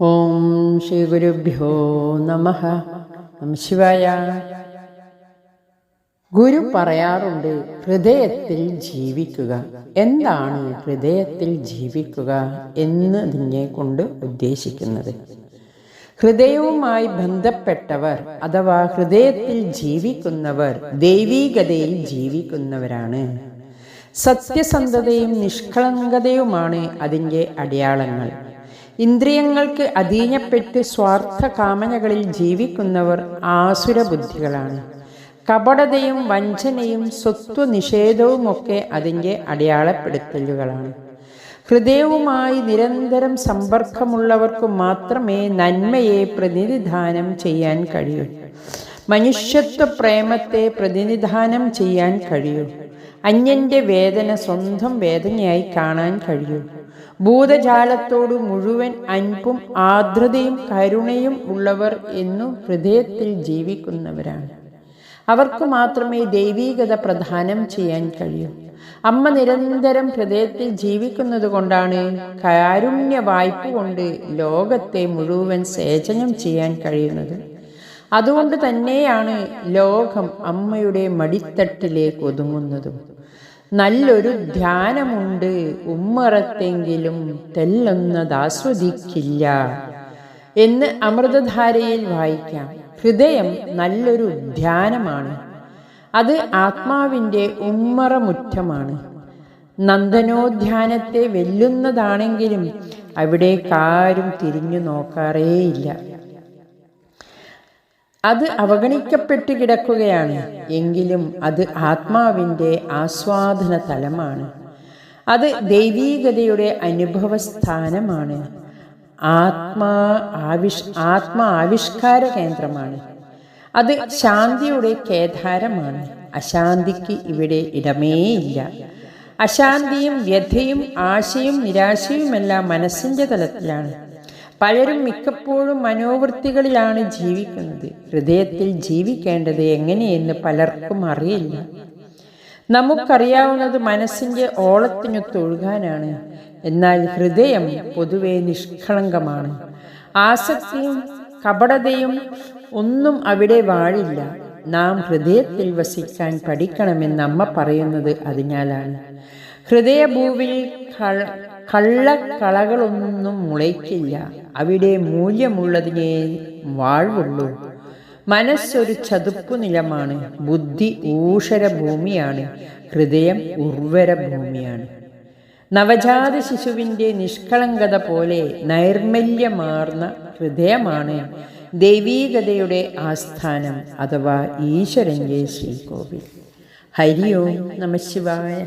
ഓം ശ്രീ ഗുരുഭ്യോ നമ. ശിവായ. ഗുരു പറയാറുണ്ട് ഹൃദയത്തിൽ ജീവിക്കുക. എന്താണ് ഹൃദയത്തിൽ ജീവിക്കുക എന്നതിനെ കൊണ്ട് ഉദ്ദേശിക്കുന്നത്? ഹൃദയവുമായി ബന്ധപ്പെട്ടവർ അഥവാ ഹൃദയത്തിൽ ജീവിക്കുന്നവർ ദൈവീകതയിൽ ജീവിക്കുന്നവരാണ്. സത്യസന്ധതയും നിഷ്കളങ്കതയുമാണ് അതിന്റെ അടയാളങ്ങൾ. ഇന്ദ്രിയങ്ങൾക്ക് അധീനപ്പെട്ട് സ്വാർത്ഥ കാമനകളിൽ ജീവിക്കുന്നവർ ആസുര ബുദ്ധികളാണ് കപടതയും വഞ്ചനയും സ്വത്വനിഷേധവുമൊക്കെ അതിന്റെ അടയാളപ്പെടുത്തലുകളാണ്. ഹൃദയവുമായി നിരന്തരം സമ്പർക്കമുള്ളവർക്ക് മാത്രമേ നന്മയെ പ്രതിനിധാനം ചെയ്യാൻ കഴിയൂ. മനുഷ്യത്വ പ്രേമത്തെ പ്രതിനിധാനം ചെയ്യാൻ കഴിയൂ. അന്യന്റെ വേദന സ്വന്തം വേദനയായി കാണാൻ കഴിയൂ. ഭൂതജാലത്തോട് മുഴുവൻ അൻപും ആർദ്രതയും കരുണയും ഉള്ളവർ എന്നു ഹൃദയത്തിൽ ജീവിക്കുന്നവരാണ്. അവർക്ക് മാത്രമേ ദൈവീകത പ്രദാനം ചെയ്യാൻ കഴിയൂ. അമ്മ നിരന്തരം ഹൃദയത്തിൽ ജീവിക്കുന്നത് കൊണ്ടാണ് കാരുണ്യ വായ്പ കൊണ്ട് ലോകത്തെ മുഴുവൻ സേചനം ചെയ്യാൻ കഴിയുന്നത്. അതുകൊണ്ട് തന്നെയാണ് ലോകം അമ്മയുടെ മടിത്തട്ടിലേക്ക് ഒതുങ്ങുന്നതും. നല്ലൊരു ധ്യാനമുണ്ട്. ഉമ്മറത്തെങ്കിലും തെല്ലൊന്നതാസ്വദിക്കില്ല എന്ന് അമൃതധാരയിൽ വായിക്കാം. ഹൃദയം നല്ലൊരു ധ്യാനമാണ്. അത് ആത്മാവിന്റെ ഉമ്മറമുറ്റമാണ്. നന്ദനോധ്യാനത്തെ വെല്ലുന്നതാണെങ്കിലും അവിടേക്കാരും തിരിഞ്ഞു നോക്കാറേയില്ല. അത് അവഗണിക്കപ്പെട്ടു കിടക്കുകയാണ് എങ്കിലും അത് ആത്മാവിന്റെ ആസ്വാദന തലമാണ് അത് ദൈവീകതയുടെ അനുഭവസ്ഥാനമാണ്. ആത്മാ ആവിഷ് ആത്മാ ആവിഷ്കാര കേന്ദ്രമാണ്. അത് ശാന്തിയുടെ കേദാരമാണ് അശാന്തിക്ക് ഇവിടെ ഇടമേയില്ല. അശാന്തിയും വ്യഥയും ആശയും നിരാശയുമെല്ലാം മനസ്സിന്റെ തലത്തിലാണ്. പലരും മിക്കപ്പോഴും മനോവൃത്തികളിലാണ് ജീവിക്കുന്നത്. ഹൃദയത്തിൽ ജീവിക്കേണ്ടത് എങ്ങനെയെന്ന് പലർക്കും അറിയില്ല. നമുക്കറിയാവുന്നത് മനസ്സിന്റെ ഓളത്തിനു തൊഴുകാനാണ്. എന്നാൽ ഹൃദയം പൊതുവെ നിഷ്കളങ്കമാണ്. ആസക്തിയും കപടതയും ഒന്നും അവിടെ വാഴില്ല. നാം ഹൃദയത്തിൽ വസിക്കാൻ പഠിക്കണമെന്ന് അമ്മ പറയുന്നത് അതിനാലാണ്. ഹൃദയഭൂവിൽ കള്ളക്കളകളൊന്നും മുളയ്ക്കില്ല. അവിടെ മൂല്യമുള്ളതിനെ വാഴ്വുള്ളൂ മനസ്സൊരു ചതുപ്പു നിലമാണ് ബുദ്ധി ഊഷര ഭൂമിയാണ് ഹൃദയം ഉർവര ഭൂമിയാണ്. നവജാത ശിശുവിന്റെ നിഷ്കളങ്കത പോലെ നൈർമല്യമാർന്ന ഹൃദയമാണ് ദൈവീകതയുടെ ആസ്ഥാനം അഥവാ ഈശ്വരന്റെ ശ്രീകോവിൽ. ഹരി ഓം നമ ശിവായ.